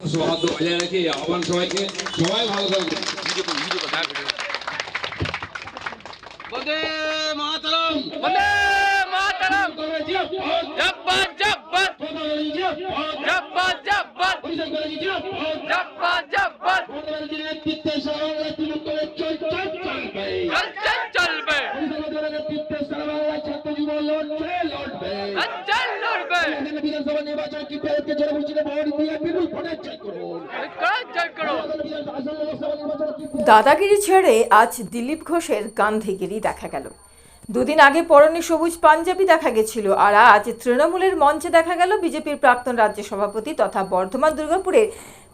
সৌহার্দ্য বজায় রেখে এই আহ্বান সবাইকে সবাই ভালো থাকবে বন্দে মাতরম বন্দে মাতরম জব্বার জব্বার জব্বার জব্বার জব্বার জব্বার চল চল চলবে চল লড়বে বিধানসভা নির্বাচন কি পেরেছে জোরে ভোট দিয়ে বিপুল ভোটে জয় করুন। দাদাগিরি ছেড়ে আজ দিলীপ ঘোষের গান্ধীগিরি দেখা গেল। দুদিন আগে পরনে সবুজ পাঞ্জাবি দেখা গেছিল আর আজ তৃণমূলের মঞ্চে দেখা গেল বিজেপির প্রাক্তন রাজ্য সভাপতি তথা বর্ধমান দুর্গাপুরের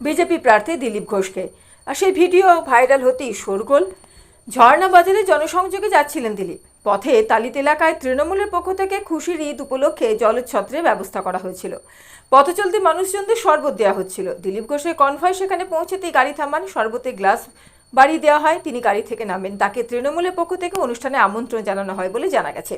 বিজেপি প্রার্থী দিলীপ ঘোষকে। আর সেই ভিডিও ভাইরাল হতেই শোরগোল। ঝর্ণা বাজারে জনসংযোগে যাচ্ছিলেন দিলীপ। পথে তালিত এলাকায় তৃণমূলের পক্ষ থেকে খুশির ঈদ উপলক্ষে জলছত্রের ব্যবস্থা করা হয়েছিল। পথচলতি মানুষজনদের শরবত দেওয়া হচ্ছিল। দিলীপ ঘোষের কনভয় সেখানে পৌঁছেতেই গাড়ি থামান শরবতে গ্লাস বাড়ি দেওয়া হয়। তিনি গাড়ি থেকে নামেন। তাকে তৃণমূলের পক্ষ থেকে অনুষ্ঠানে আমন্ত্রণ জানানো হয় বলে জানা গেছে।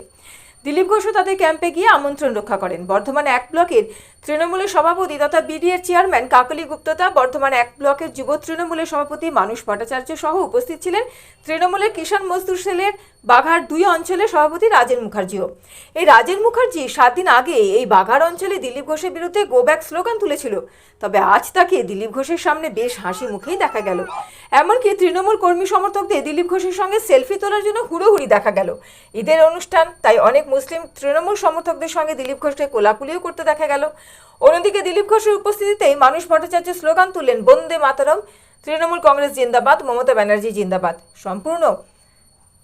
দিলীপ ঘোষও তাদের ক্যাম্পে গিয়ে আমন্ত্রণ রক্ষা করেন। বর্ধমান এক ব্লকের তৃণমূলের সভাপতি তথা বিডিএর চেয়ারম্যান কাকলি গুপ্ততা বর্ধমান এক ব্লকের যুব তৃণমূলের সভাপতি মানুষ ভট্টাচার্য সহ উপস্থিত ছিলেন। তৃণমূলের কিষাণ মজদুর সেলের বাঘার দুই অঞ্চলের সভাপতি রাজেন মুখার্জিও। এই রাজেন মুখার্জি সাত দিন আগে এই বাঘার অঞ্চলে দিলীপ ঘোষের বিরুদ্ধে গো ব্যাক স্লোগান তুলেছিল। তবে আজ তাকে দিলীপ ঘোষের সামনে বেশ হাসি মুখেই দেখা গেল। এমনকি তৃণমূল কর্মী সমর্থকদের দিলীপ ঘোষের সঙ্গে সেলফি তোলার জন্য হুড়োহুড়ি দেখা গেল। ঈদের অনুষ্ঠান, তাই অনেক মুসলিম তৃণমূল সমর্থকদের সঙ্গে দিলীপ ঘোষকে কোলাকুলিও করতে দেখা গেল। অন্যদিকে দিলীপ ঘোষের উপস্থিতিতেই মানুষ ভট্টাচার্য স্লোগান তুললেন, বন্দে মাতরম তৃণমূল কংগ্রেস জিন্দাবাদ, মমতা ব্যানার্জি জিন্দাবাদ। সম্পূর্ণ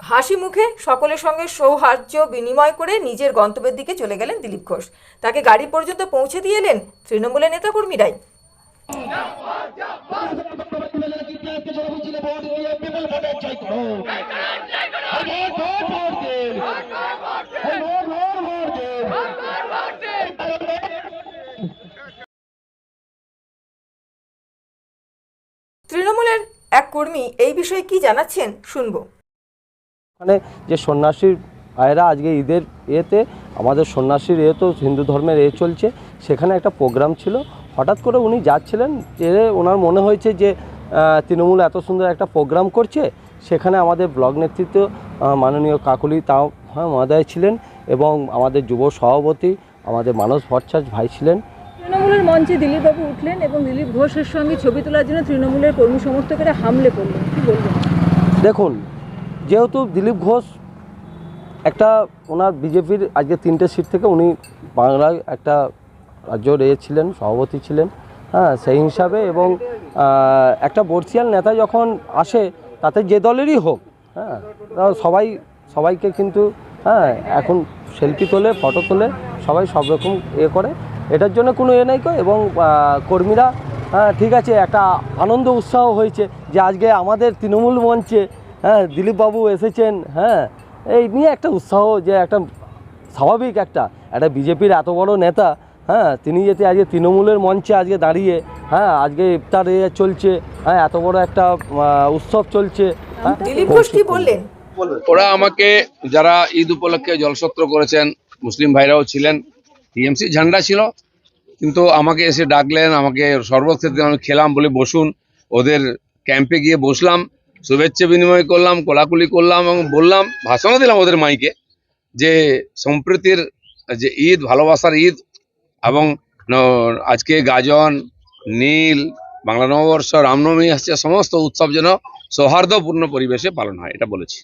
হাসি মুখে সকলের সঙ্গে সৌহার্দ্য বিনিময় করে নিজের গন্তব্যের দিকে চলে গেলেন দিলীপ ঘোষ। তাকে গাড়ি পর্যন্ত পৌঁছে দিয়ে এলেন তৃণমূলের নেতাকর্মীরাই। তৃণমূলের এক কর্মী এই বিষয়ে কি জানাচ্ছেন শুনব। ওখানে যে সন্ন্যাসীর আয়রা আজকে ঈদের এতে আমাদের সন্ন্যাসীর এ তো হিন্দু ধর্মের এ চলছে সেখানে একটা প্রোগ্রাম ছিল। হঠাৎ করে উনি যাচ্ছিলেন যে ওনার মনে হয়েছে যে তৃণমূল এত সুন্দর একটা প্রোগ্রাম করছে সেখানে আমাদের ব্লক নেতৃত্ব মাননীয় কাকুলি তাও হ্যাঁ মহোদয় ছিলেন এবং আমাদের যুব সভাপতি আমাদের মানস ভট্টাচার্য ভাই ছিলেন। তৃণমূলের মঞ্চে দিলীপবাবু উঠলেন এবং দিলীপ ঘোষের সঙ্গে ছবি তোলার জন্য তৃণমূলের কর্মী সমর্থকেরা হামলে করলেন কি বলবেন? দেখুন যেহেতু দিলীপ ঘোষ একটা ওনার বিজেপির আজকে তিনটে সিট থেকে উনি বাংলায় একটা রাজ্যর এ ছিলেন সভাপতি ছিলেন হ্যাঁ সেই হিসাবে এবং একটা বর্ষিয়াল নেতা যখন আসে তাতে যে দলেরই হোক হ্যাঁ সবাই, সবাইকে কিন্তু হ্যাঁ এখন সেলফি তোলে, ফটো তোলে, সবাই সব রকম এ করে। এটার জন্য কোনো এ নাই এবং কর্মীরা হ্যাঁ ঠিক আছে, একটা আনন্দ উৎসাহ হয়েছে যে আজকে আমাদের তৃণমূল মঞ্চে হ্যাঁ দিলীপবাবু এসেছেন হ্যাঁ। এই নিয়ে একটা উৎসাহ যে একটা স্বাভাবিক একটা একটা বিজেপির এত বড় নেতা হ্যাঁ তিনি যেতে আজকে তৃণমূলের মঞ্চে আজকে দাঁড়িয়ে হ্যাঁ আজকে ইফতার এ চলছে হ্যাঁ এত বড় একটা উৎসব চলছে হ্যাঁ। ওরা আমাকে যারা ঈদ উপলক্ষে জলসত্র করেছেন মুসলিম ভাইরাও ছিলেন টিএমসি ঝান্ডা ছিল কিন্তু আমাকে এসে ডাকলেন আমাকে খেতে আমি খেলাম বলে বসুন ওদের ক্যাম্পে গিয়ে বসলাম শুভেচ্ছা বিনিময় করলাম, কোলাকুলি করলাম এবং বললাম, ভাষণও দিলাম ওদের মাইকে যে সম্প্রীতির যে ঈদ, ভালোবাসার ঈদ এবং আজকে গাজন, নীল, বাংলা নববর্ষ, রামনবমী, আসছে, সমস্ত উৎসব যেন সৌহার্দ্যপূর্ণ পরিবেশে পালন হয়, এটা বলেছি।